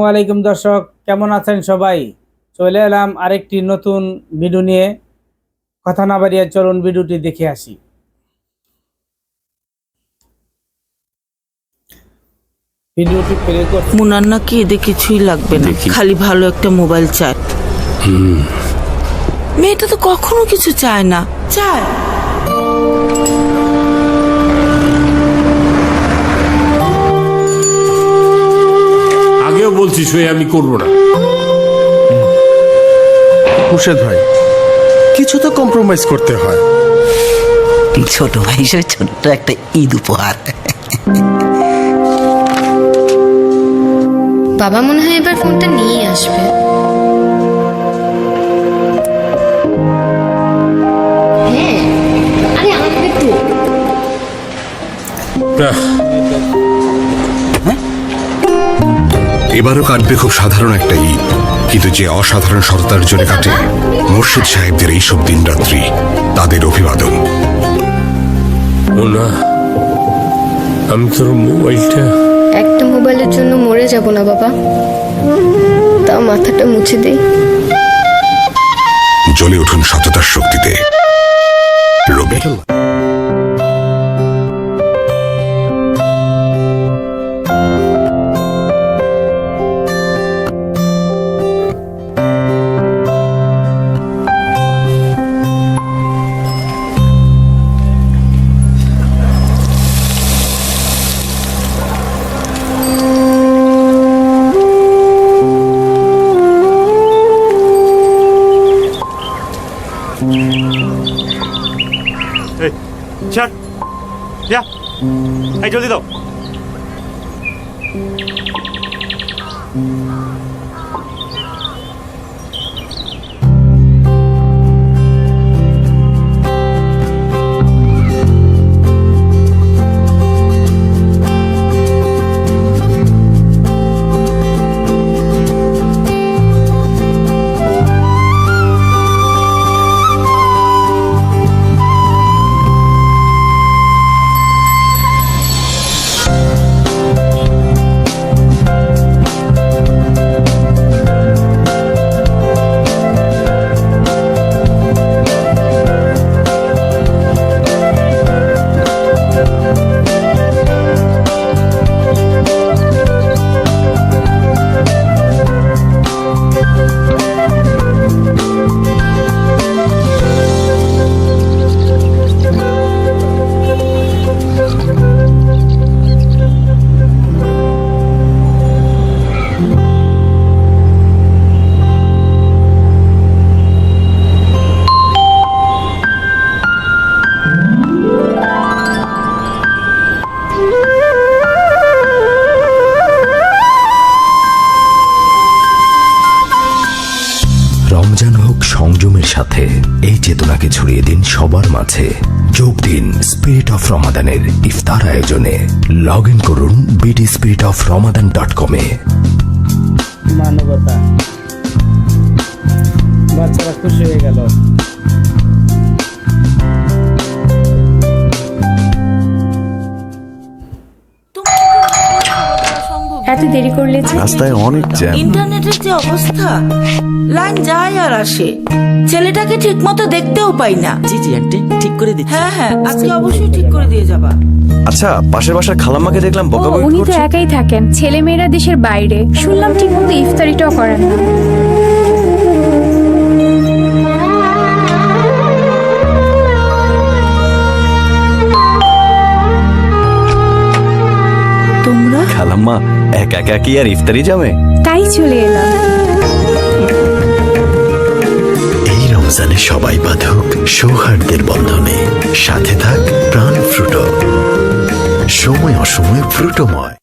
আসসালামাইকুম দর্শক কেমন আছেন সবাই? চলে এলাম আরেকটি নতুন ভিডিও নিয়ে। কথা না বাড়িয়ে চলুন ভিডিওটি দেখে আসি। ভিডিওটি প্লে করছি মুনার নাকি এদের কিছুই লাগবে না। খালি ভালো একটা মোবাইল চায়। মেয়েটা তো কখনো কিছু চায় না। চায়। সই আমি করব না। মুর্শেদ ভাই কিছু তো কম্প্রোমাইজ করতে হয়। ছোট ভাই হিসেবে ছোট্ট একটা ঈদ উপহার। বাবা মনে হয় এবার ফোনটা নিয়ে আসবে। হ্যাঁ? এবারও কাটবে খুব সাধারণ একটা ঈদ। কিন্তু যে অসাধারণ সততার জন্য কাটে মুর্শিদ সাহেবদের এইসব দিন রাত্রি তাদের অভিবাদন। না আমি তোর মোবাইলটা একটা মোবাইলের জন্য মরে যাব না বাবা। তাও মাথাটা মুছে দেই জ্বলে উঠুন সততার শক্তিতে। রবি এই ছাড়। যা। এই জলদি দাও। এই চেতনাকে ছড়িয়ে দিন সবার মাঝে। যোগ দিন স্পিরিট অফ রমাদানের ইফতার আয়োজনে। লগ ইন করুন BD spirit of Ramadan dot কমে মানবতা। বাচ্চারা খুশি হয়ে গেল। এত দেরি করলে যে রাস্তায় অনেক জ্যাম ইন্টারনেটের যে অবস্থা লাইন যায় আর আসে। ছেলেটাকে ঠিকমতো দেখতেও পাই না। জি জি আন্টি ঠিক করে দিচ্ছি। হ্যাঁ হ্যাঁ আজকে অবশ্যই ঠিক করে দিয়ে যাবা। আচ্ছা পাশের বাসার খালাম্মাকে দেখলাম বকাবকি করছে উনি তো একাই থাকেন। ছেলে মেয়েরা দেশের বাইরে। শুনলাম ঠিক মতো ইফতারিটাও করেন না। খালাম্মা একা একা কি আর ইফতারি যাবে? তাই চলে এলাম। এই রমজানে সবাই বাঁধুক সৌহার্দ্যের বন্ধনে। সাথে থাক প্রাণ ফ্রুটো। সময় অসময় ফ্রুটোময়।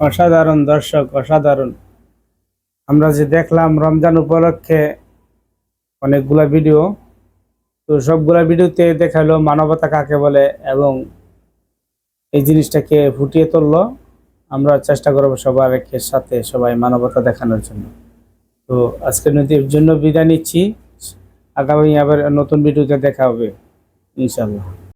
অসাধারণ দর্শক অসাধারণ। আমরা যে দেখলাম রমজান উপলক্ষে অনেকগুলা ভিডিও তো সবগুলা ভিডিওতে দেখাল মানবতা কাকে বলে এবং এই জিনিসটাকে ফুটিয়ে তুললো। আমরা চেষ্টা করব সবার একের সাথে সবাই মানবতা দেখানোর জন্য। তো আজকের নদীর জন্য বিদায় নিচ্ছি। আগামী আবার নতুন ভিডিওতে দেখা হবে ইনশাল্লাহ